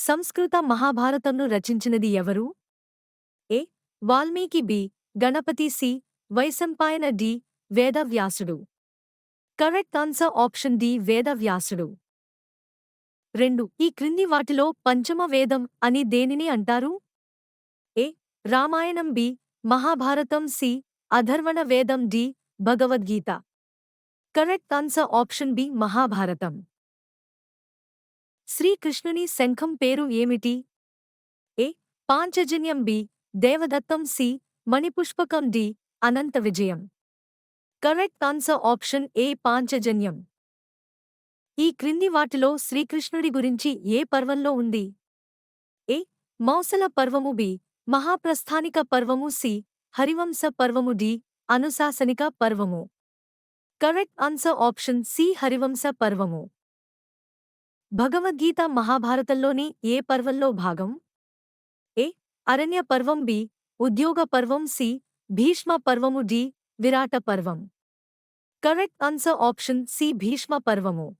సంస్కృత మహాభారతంను రచించినది ఎవరు? A. Valmiki B. Ganapati C. Vaishampayana D. వేదవ్యాసుడు. Correct answer option D. వేదవ్యాసుడు. రెండు. ఈ క్రింది వాటిలో పంచమ వేదం అని దేనిని అంటారు? A. Ramayanam B. Mahabharatam C. అధర్వణ వేదం D. Bhagavad Gita. Correct answer option B. Mahabharatam. శ్రీకృష్ణుని శంఖం పేరు ఏమిటి? A. Panchajanyam B. దేవదత్తం C. మణిపుష్పకం D. అనంత విజయం. Correct answer option A. Panchajanyam. ఈ క్రింది వాటిలో శ్రీకృష్ణుడి గురించి ఏ పర్వంలో ఉంది? A. మౌసల Parvamu B. మహాప్రస్థానిక Parvamu C. Harivamsha Parvamu D. అనుశాసనిక Parvamu. Correct answer option C. Harivamsha Parvamu. Bhagavad Gita మహాభారతంలోని ఏ పర్వంలో భాగం? ఏ. అరణ్య పర్వం బి. ఉద్యోగ పర్వం సి. భీష్మ పర్వము డి. విరాట పర్వం. Correct answer option C. Bhishma Parvamu.